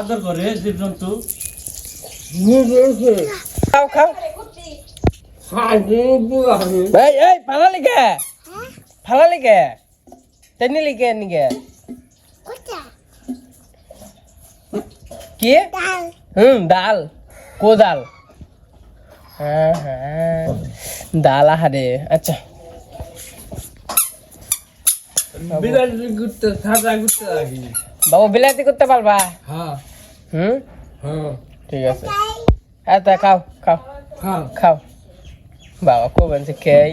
আদর করে জীবজন্তু। খাও খাও। এই এই ফালালি কে? ফালালি কে? টেনিলি কে নিকে কি? হুম ডাল। কো ডাল? হ্যাঁ হ্যাঁ। ডাল আহারে। আচ্ছা। বিলাতি করতে সাদা করতে লাগি বাবু বিলাতি করতে পারবা? হ্যাঁ। হুম? হ্যাঁ। ঠিক আছে। হ্যাঁ তা খাও খাও। হ্যাঁ খাও। বাবা খেয়ে।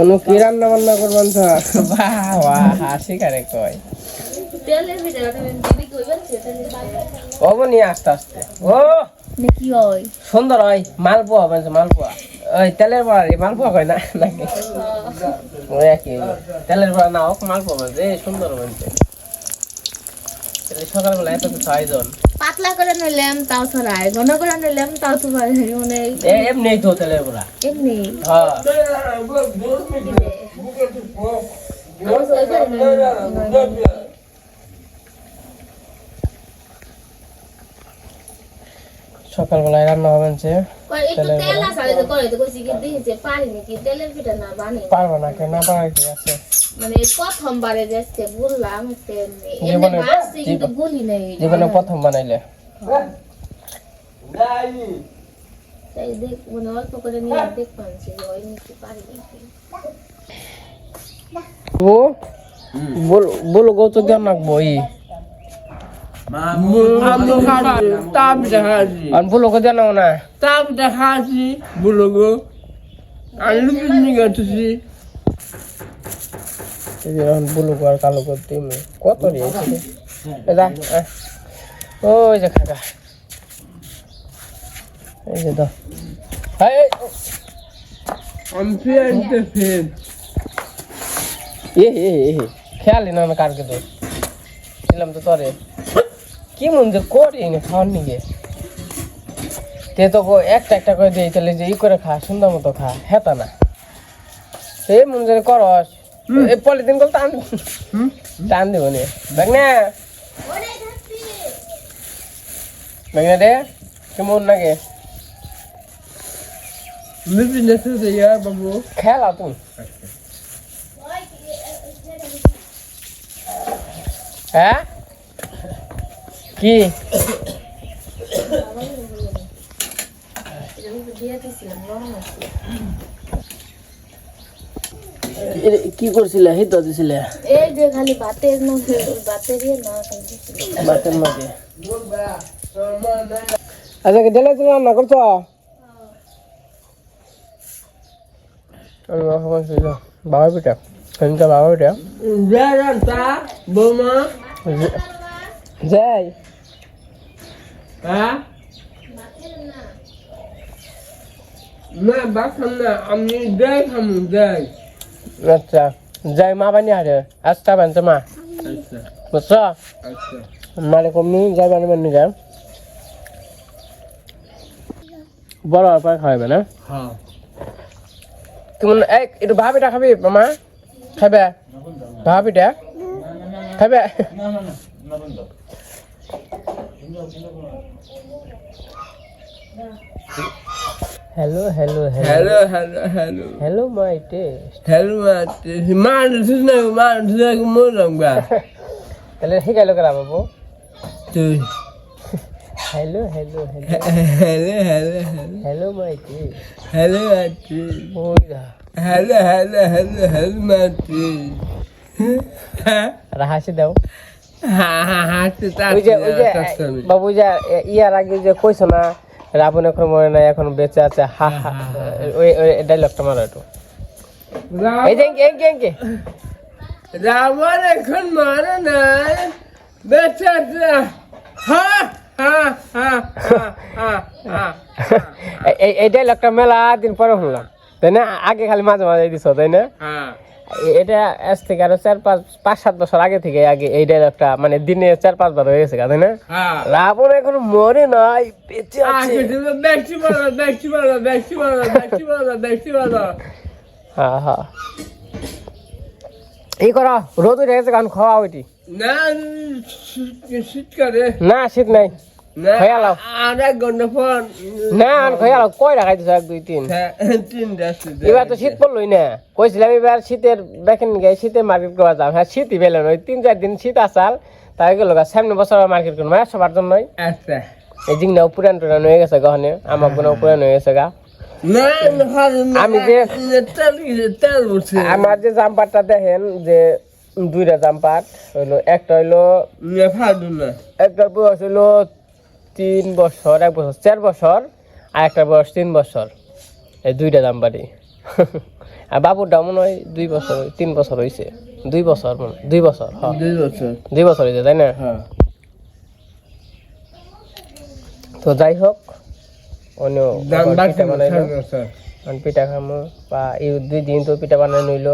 অনু কি রান্না বান্না করবেন তো বাহ বাহ হাসি কারে কয়। ও নিয়ে আস্তে আস্তে। ও! নাকি হয়? সুন্দর হয় মালপোয়া বলছে মালপোয়া। ওই তেলের বড়া রে মালপোয়া কয় না নাকি? ওই একই তেলের বড়া না হোক মালপোয়া এই সুন্দর তাহলে সকালবেলা এত কিছু আয়োজন। পাতলা করে নিলাম তাও ছড়ায় ঘন করে নিলাম তাও তো মানে এমনি তো তেলের বড়া এমনি। হ্যাঁ সকালবেলায় রান্না হবে যে একটু তেল আসালে তো করে তো কইছি কি দিয়েছে পারি নাকি তেলের পিঠা না বানি পারব না কেন না পারার কি আছে। মানে প্রথমবারে যাচ্ছে বললাম কিন্তু বলি? নাই জীবনে প্রথম বানাইলে? তাই দেখ মানে অল্প করে নিয়ে দেখ পাচ্ছি ওই নাকি পারি ও বল বলো গৌত দেন নাকবো ই। আমি খাচ্ছি তাপ দেখাচ্ছি আর বলো কে দেন না তাপ গো আমি গেছি এখন বুলু আর কালো করে দিম কত আয়। ওই যে খাকা এই যে দাও খেয়ালি না কারকে তো ছিলাম তো তরে কি মন যে করি না খাওয়ার নিগে? তে তো একটা একটা করে দিই তাহলে যে ই করে খা সুন্দর মতো খা হেতা না। সে মন যে করস। এই পলিথিনগুলো টান টান দিব নি। বাগনা বাগনা রে কেমন লাগে বাবু। খেলা তুমি হ্যাঁ? কি? কি করছিলে? হিত দিছিলে। এই যে খালি ভাতের না ভাতের ইয়ে না। বাতের মাঝে আচ্ছা ডেলে তুমি রান্না করছ? বাবা পিঠা বাবা পিঠা যাই হ্যাঁ না বাসাম না আমি যাই খামু যাই আচ্ছা যাই মা বানি আরে আস্তা বানছে মা আচ্ছা বুঝছ আচ্ছা মানে কমনি যাই বানি বানি যাই বড় পরে খাওয়াবে না হ্যাঁ কেমন এই একটু ভাব পিঠা খাবি মামা খাবে ভাব পিঠা খাবে hello hello hello hello hello hello hello my test hello মাতে মানুষ না মানুষ না মরম গা তাহলে শিকাইলো কেনা বাবু। তুই। Hello hello hello hello hello hello hello my test hello ওই দা হ্যালো হ্যালো হ্যালো হ্যালো মাতে হ্যাঁ আর দাও। ওই যে বাবু যে ইয়ার আগে যে কইছো না রাবণ এখন মরে নাই এখন বেঁচে আছে হা হা ডাইলগটা মারো একটু রাবণ এখন নাই বেঁচে আছে হা এই- ডাইলগটা মেলা দিন পরে শুনলাম তাই না আগে খালি মাঝে মাঝে দিছ তাই না হ্যাঁ এটা আজ থেকে আরও চার পাঁচ পাঁচ সাত বছর আগে থেকে আগে এইটার একটা মানে দিনে চার পাঁচ বার হয়ে গেছে তাই না? হ্যাঁ। রাবণ এখন মরে নাই বেঁচে আছে। হ্যাঁ হ্যাঁ এই করো রোদ উঠে গেছে কারণ খাওয়া ওইটি না শীতকালে। না শীত নাই। না খেয়ে নাও। আর এক ঘণ্টা পর না আর খাই আলো কয় রাখাইতেছ এক দুই তিন। হ্যাঁ, তিনটা শীত এবার তো শীত পড়লোই না। কইছিলাম এবার শীতের দেখেন শীতে মার্কেট করা যাও। হ্যাঁ শীতই পেলেন ওই তিন চার দিন শীত আসাল তাই গেল সামনে বছর মার্কেট করব হ্যাঁ সবার জন্যই। আচ্ছা। এই পুরান টুরান হয়ে গেছে গহনে। আমার কোনো পুরান হয়ে গেছে গা। না আমি যে- আমার যে জাম্পারটা দেখেন যে দুইটা জাম্পার হইল একটা হইল বয়স হইল তিন বছর এক বছর চার বছর আর একটা বয়স তিন বছর। এই দুইটা জাম্পারই আর বাবুরটা মনে হয় দুই বছর তিন বছর হয়েছে দুই বছর মনে দুই বছর হ্যাঁ দুই বছর। দুই বছর হয়েছে তাই না? তো যাই হোক অন্য দাম পিঠা বানাইলো। পিঠা খামো বা এই দুই দিন তো পিঠা বানাই নইল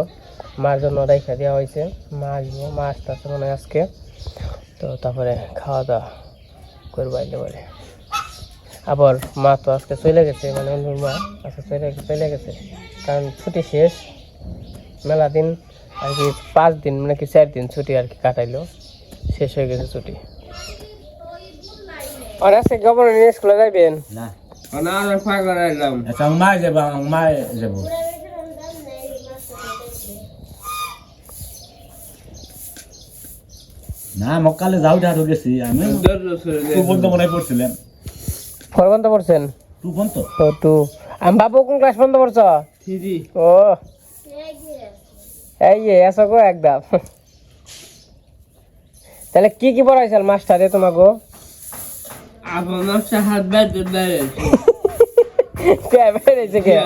মার জন্য রেখা দেওয়া হয়েছে মা আসব মা আসতে আসতে মনে হয় আজকে। তো তারপরে খাওয়া দাওয়া। করব বলে আবার মা তো আজকে চলে গেছে মানে অন্য মা আজকে চলে চলে গেছে। কারণ ছুটি শেষ মেলা দিন আর কি পাঁচ দিন মানে কি চার দিন ছুটি আর কি কাটাইলো শেষ হয়ে গেছে ছুটি। আর আজকে গভর্নমেন্ট স্কুলে যাইবেন? না। আর ফাঁকা এলাম আচ্ছা আমার মায় যাব আমার মায় যাব। না মকালে যাও গেছি আমি পর্যন্ত মনে পড়ছিলাম পড়ছেন তো টু। আমি বাবু কোন ক্লাস পড়ছ থ্রি। ও। এই যে এসো গো একদম। তাহলে কি কি পড়াইছিল মাস্টারে তোমাকে আপনার হাত বেঁধে বেড়েছে কে বেড়েছে কে?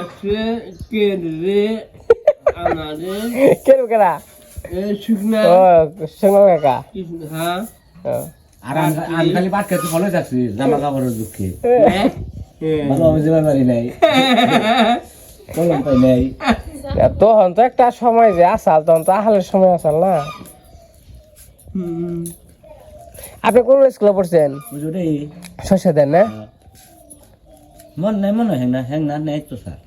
কে রে আমারে কে কেরা এ শুকনা ও সঙ্গ কাকা। হ্যাঁ। আর আমি- খালি পাট খেতে যাচ্ছি জামা কাপড়ের দুঃখে। হ্যাঁ তখন তো একটা সময় যে আসাল তখন তো আহালের সময় আসাল না। আপনি কোন স্কুলে পড়ছেন? শস্য দেন না? মন নাই মনে হয় না হ্যাং না নেই তো স্যার।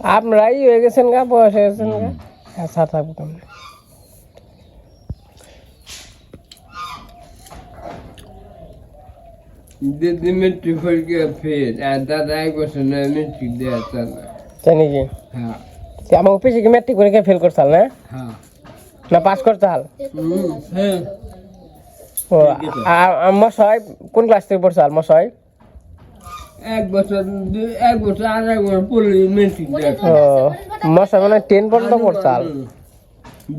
আপনারাই হয়ে গেছেন গা বয়স হয়ে গেছেন গা। আচ্ছা থাকব কেমন দিদি মেট্রিক পরীক্ষা ফেল আর দাদা এক বছর নয় মেট্রিক দেওয়া চাল না তাই নাকি হ্যাঁ তো আমার অফিসে কি ম্যাট্রিক পরীক্ষা ফেল করছাল না হ্যাঁ না পাস করছাল হুম, হ্যাঁ ও আর আর মশাই কোন ক্লাস থেকে পড়ছাল মশাই এক বছর এক বছর আর এক বছর পড়লে মেট্রিক দেওয়া মানে টেন পর্যন্ত পড়ছাল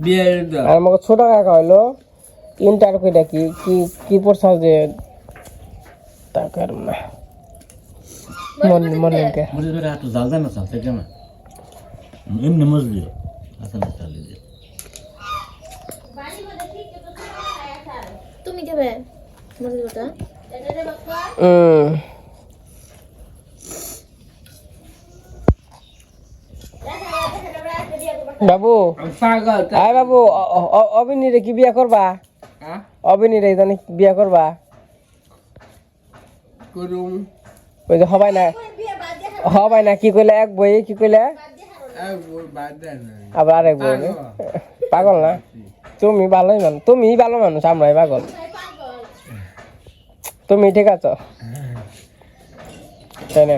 আর? আমাকে ছোট কাকা হইল ইন্টার কইটা কি কি কি পড়ছাল যে? তাকার না। মন মনে কে বুঝে ধরে একটু জাল দেয় না চাল থেকে এমনি মজলি আচ্ছা না চালি তুমি যাবে। মন্দিরটা হুম বাবু? পাগল আয় বাবু অবিনীরে কি বিয়া করবা? হ্যাঁ? অবিনীরে জানি বিয়া করবা? ওই যে হবাই না হবাই না কি কইলে এক বই কি কইলে? আবার আরেক বই পাগল না? তুমি ভালোই মানুষ তুমি ভালো মানুষ আমরাই পাগল। তুমি ঠিক আছো? তাই না?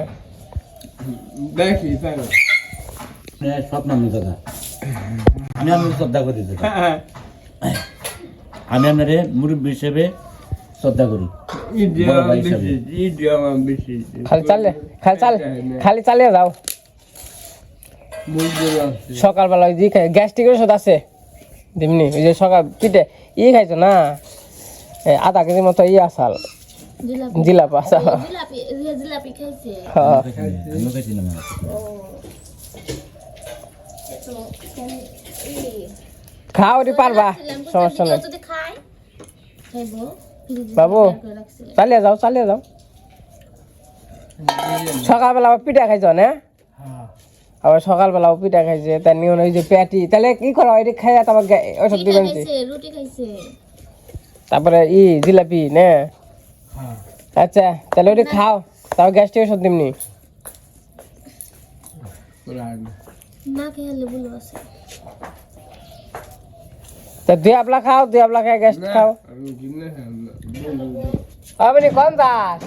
দেখি স্বপ্ন দাদা আমি আপনার শ্রদ্ধা করি আমি আপনারে মুরব্বী হিসেবে শ্রদ্ধা করি। খালি চালে খালি চাল খালি চালিয়ে যাও। সকালবেলা ওই যে খাই গ্যাস্ট্রিকের ওষুধ আছে। দিমনি ওই যে সকাল পিঠে ই খাইছো না? এ, আধা কেজি মতো ই আসাল জিলাপি। জিলাপ আসাল জিলাপি জিলাপি খাইছে। হ্যাঁ। আমি খাইছি না মানে ও এতো এই খাও রে পারবা। সমস্যা নেই। খাই বাবু। চালিয়ে যাও চালিয়ে যাও। সকালবেলা আবার পিঠা খাইছ না? আবার সকালবেলাও পিঠা খাইছে তার নিয়ে ওই যে প্যাটি তাহলে কি করো এটা খাইয়া তারপর পিঠা দিবেন তারপরে ই জিলাপি নে? হ্যাঁ। আচ্ছা তাহলে ওটা খাও তারপর গ্যাসটি ওষুধ দিমনি। না খেয়ালে বলো আছে। তা দুই আপলা খাও। দুই আপলা খাই গ্যাস খাও আপনি কোন দাস?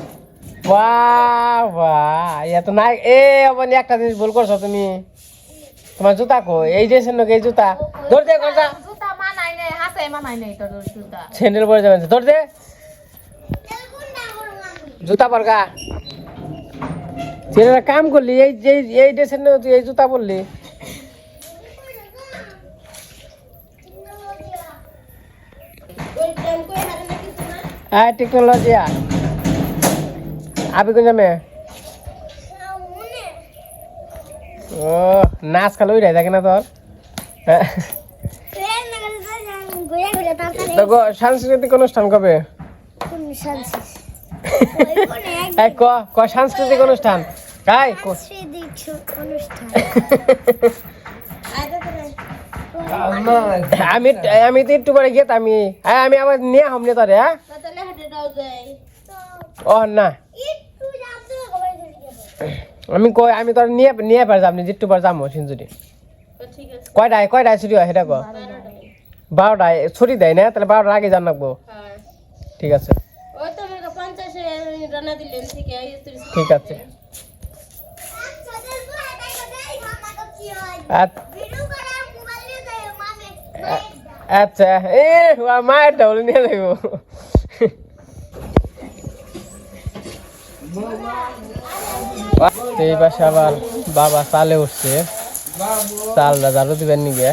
বাহ বাহ ইয়া তো নাই। এ আপনি একটা জিনিস ভুল করছ তুমি। তোমার জুতা কো এই যে সেনকে এই জুতা। ধর দে কোনটা জুতা মানাই নাই হাতে মানাই নাই তোর জুতা। স্যান্ডেল পরে যাবেন। ধর দে। জুতা পরগা। ছেলেরা কাম করলি এই যে এই স্যান্ডেল তুই এই জুতা পরলি। টেকনোলজি আবি কোন যাবে ও নাচ খালো ওই থাকে না তোর। দেখো সাংস্কৃতিক অনুষ্ঠান কবে? ক ক সাংস্কৃতিক অনুষ্ঠান। আমি আমি তো একটু পরে গেত আমি হ্যাঁ আমি আবার নিয়ে হামলে তোরে হ্যাঁ ও না। আমি কই আমি তোর নিয়ে নিয়ে পার যাম যেটু পার যাম সিনজুরি। কয়টায় কয়টায় ছুটি হয় সেটা কো বারোটায় ছুটি দেয় না? তাহলে বারোটার আগে জান রাখব ঠিক আছে। ঠিক আছে। আচ্ছা আচ্ছা এ মায়ের ডাউল নিয়ে যাব এই পাশে আবার বাবা চালে উঠছে। চালটা ঝাড়ু দিবেন নিগে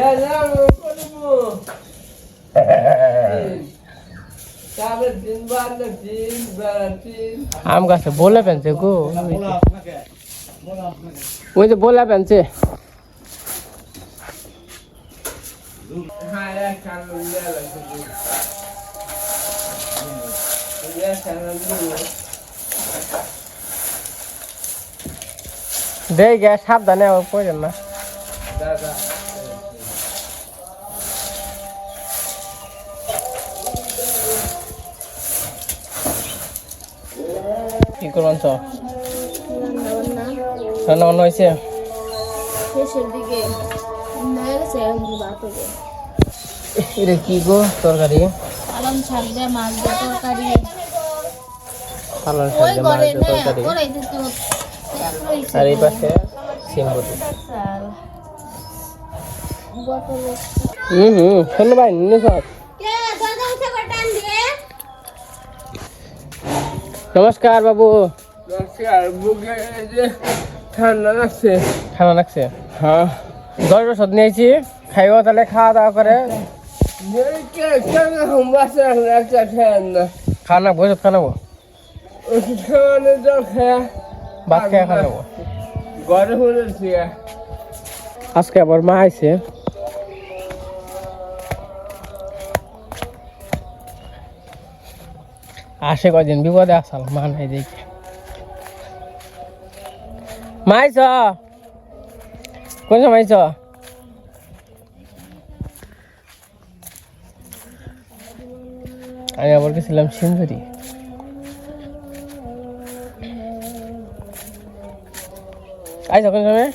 আম গাছে বলে পেনছে গো। ওই যে বলে পেনছে গে সাবধানে পড়েন না। কি করবেন রান্না বান্না হয়েছে এটা কি গো তরকারি? পালং শাক দিয়ে মাছ দিয়ে তরকারি। পালন শাক দিয়ে মাছ দিয়ে তরকারি। ঘরে দিতে হচ্ছে আর এই পাশে সিমবুটি বোতলে হুম হুম শোনো নিয়ে সব কে দাদা উঠে করে টান দিয়ে নমস্কার বাবু। বুকে যে ঠান্ডা লাগছে। খানা লাগছে? হ্যাঁ। জ্বর ওষুধ নিয়েছি খাইও তাহলে খাওয়া দাওয়া করে। খেয়েন না? খাওয়া নাকবো ওষুধ খাওয়ানো জল ভাত ঘরে হয়েছি আজকে আবার মা আইছে। আসে কদিন বিপদে আসাল, মা নাই দেখে। মাইছ? কোন সময় আইছ আমি আবার গেছিলাম সিন্ধুরি। আইছ কোন সময়?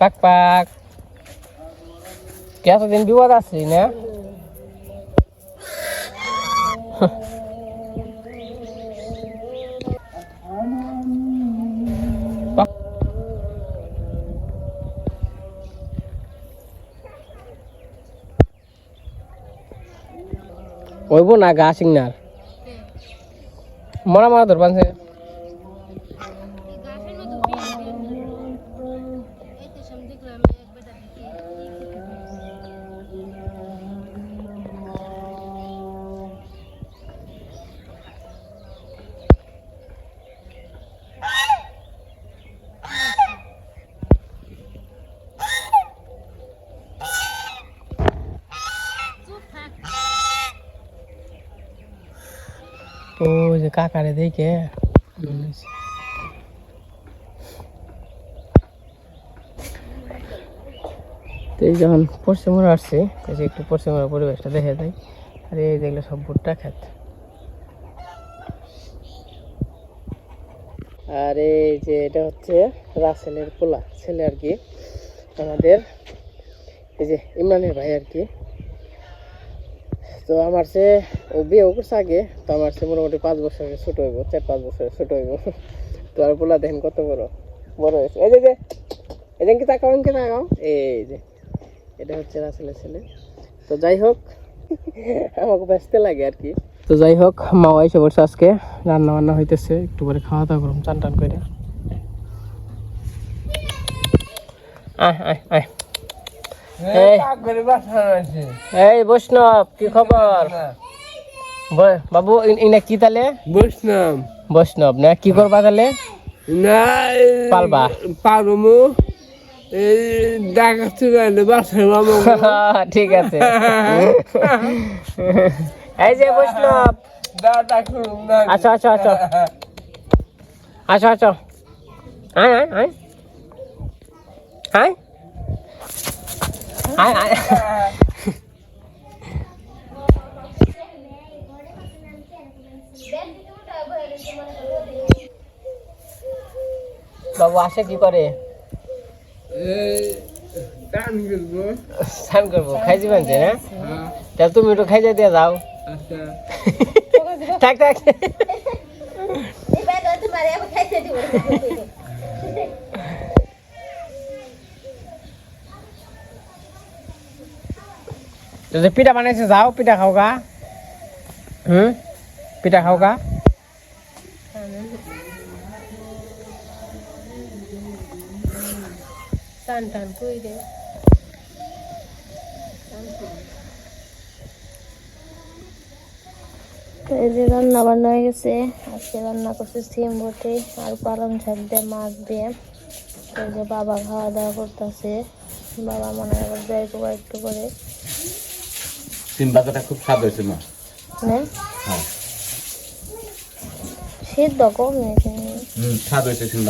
পাক পাক। কে এতদিন বিপদ আসছি না। ওইব না গা সিগনাল মরা মরা ধরবান সে গাছের মতো এই তো সামনে দেখলাম এক বেটা দেখি ওই যে কাকারে দেখে। এই যখন পশ্চিমবঙ্গে আসছি, এই যে একটু পশ্চিমবঙ্গের পরিবেশটা দেখে যাই আর, এই দেখলে সব ভুট্টা খেত। আর, এই যে এটা হচ্ছে রাসেলের পোলা, ছেলে আর কি। আমাদের, এই যে ইমরানের ভাই আর কি। তো আমার সে, ও বিয়ে করছে আগে, তো আমার সে মোটামুটি পাঁচ বছরের ছোট হইব, চার পাঁচ বছরের ছোট হইব। তো আর পোলা দেখেন কত বড় বড় হয়েছে। এই যে যে কি তাকাও কি তাকাও এই যে, এটা হচ্ছে রাসেলের ছেলে। তো যাই হোক, আমাকে ব্যস্ত লাগে আর কি। তো যাই হোক মা এসে বলছে আজকে রান্না বান্না হইতেছে, একটু পরে খাওয়া দাওয়া করুন চান টান করে। আয় আয় আয়। এই। বৈষ্ণব কি খবর? ব- বাবু ইন- কি তালে? বসলাম বৈষ্ণব না? কি করবা তালে? না পালবা। পারমু ঠিক আছে। এই যে বৈষ্ণব। আচ্ছা আচ্ছা আচ্ছা আচ্ছা আচ্ছা আয় আয় আয়। আয়। আয় আয় বাবু আসে কি করে এই টান স্নান করব খাই যাবেন যে না হ্যাঁ তাহলে তুমি একটু খাই দিয়ে যাও আচ্ছা থাক থাক এই ব্যাগ তোমার আবার খাইতে দিব তো যে পিঠা বানাইছে যাও পিঠা খাও গা। হুম? পিঠা খাও গা। টান টান এই যে রান্না বান্না হয়ে গেছে। আজকে রান্না করছে সিম বটে আর পালং শাক দিয়ে মাছ দিয়ে। এই যে বাবা খাওয়া দাওয়া করতেছে। বাবা মনে হয় আবার যাই একটু করে। সিম খুব স্বাদ হয়েছে মা। না হ্যাঁ। সিদ্ধ কম এখানে হুম স্বাদ হয়েছে সিম